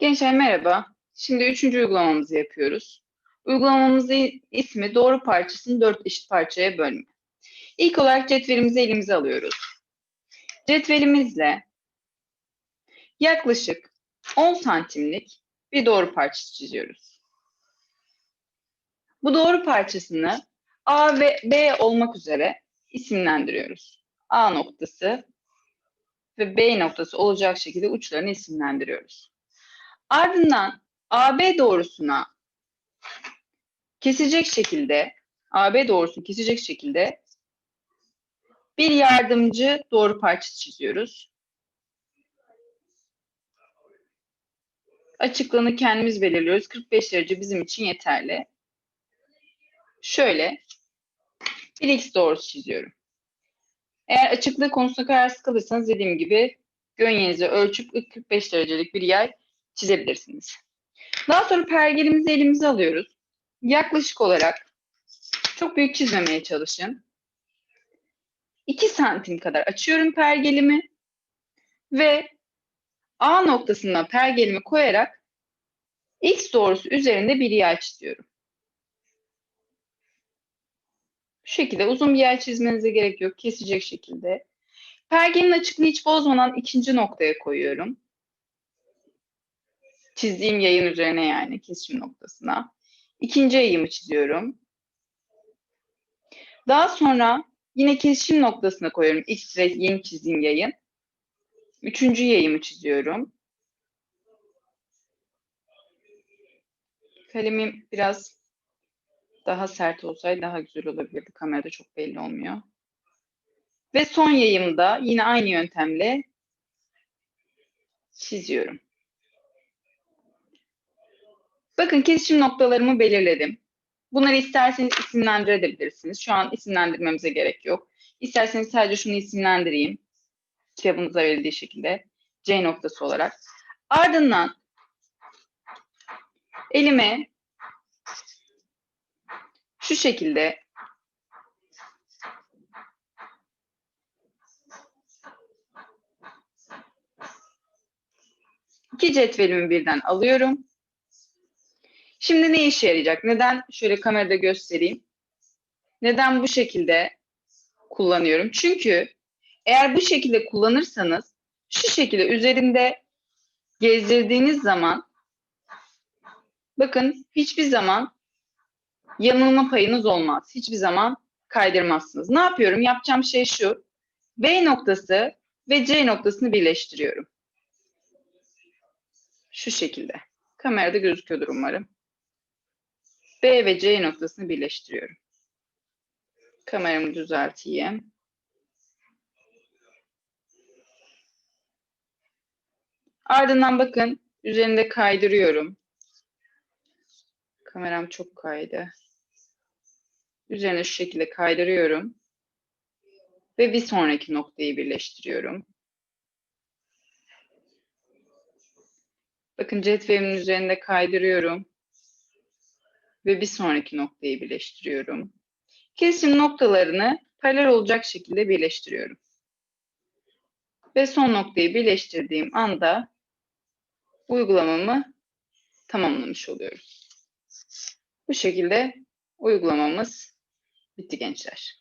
Gençler merhaba. Şimdi üçüncü uygulamamızı yapıyoruz. Uygulamamızın ismi doğru parçasını dört eşit parçaya bölme. İlk olarak cetvelimizi elimize alıyoruz. Cetvelimizle yaklaşık 10 santimlik bir doğru parçası çiziyoruz. Bu doğru parçasını A ve B olmak üzere isimlendiriyoruz. A noktası ve B noktası olacak şekilde uçlarını isimlendiriyoruz. Ardından AB doğrusuna kesecek şekilde AB doğrusunu kesecek şekilde bir yardımcı doğru parçası çiziyoruz. Açıklığını kendimiz belirliyoruz. 45 derece bizim için yeterli. Şöyle bir x doğrusu çiziyorum. Eğer açıklığı konusunda kararsız kalırsanız dediğim gibi gönyenizi ölçüp 45 derecelik bir yay çizebilirsiniz. Daha sonra pergelimizi elimize alıyoruz. Yaklaşık olarak çok büyük çizmemeye çalışın. 2 santim kadar açıyorum pergelimi ve A noktasına pergelimi koyarak X doğrusu üzerinde bir yay çiziyorum. Bu şekilde uzun bir yay çizmenize gerek yok. Kesecek şekilde. Pergenin açıklığı hiç bozmadan ikinci noktaya koyuyorum çizdiğim yayın üzerine yani kesişim noktasına. İkinci yayımı çiziyorum. Daha sonra yine kesişim noktasına koyuyorum. X yeni çizdiğim yayın. Üçüncü yayımı çiziyorum. Kalemim biraz daha sert olsaydı daha güzel olabilirdi. Kamerada çok belli olmuyor. Ve son yayımda yine aynı yöntemle çiziyorum. Bakın kesişim noktalarımı belirledim. Bunları isterseniz isimlendirebilirsiniz. Şu an isimlendirmemize gerek yok. İsterseniz sadece şunu isimlendireyim. Kitabınıza verildiği şekilde. C noktası olarak. Ardından elime şu şekilde iki cetvelimi birden alıyorum. Şimdi ne işe yarayacak? Neden? Şöyle kamerada göstereyim. Neden bu şekilde kullanıyorum? Çünkü eğer bu şekilde kullanırsanız şu şekilde üzerinde gezdirdiğiniz zaman bakın hiçbir zaman yanılma payınız olmaz. Hiçbir zaman kaydırmazsınız. Ne yapıyorum? Yapacağım şey şu. B noktası ve C noktasını birleştiriyorum. Şu şekilde. Kamerada gözüküyordur umarım. B ve C noktasını birleştiriyorum. Kameramı düzelteyim. Ardından bakın üzerinde kaydırıyorum. Kameram çok kaydı. Üzerine şu şekilde kaydırıyorum. Ve bir sonraki noktayı birleştiriyorum. Bakın cetvelimin üzerinde kaydırıyorum ve bir sonraki noktayı birleştiriyorum. Kesişim noktalarını paralel olacak şekilde birleştiriyorum. Ve son noktayı birleştirdiğim anda uygulamamı tamamlamış oluyorum. Bu şekilde uygulamamız bitti gençler.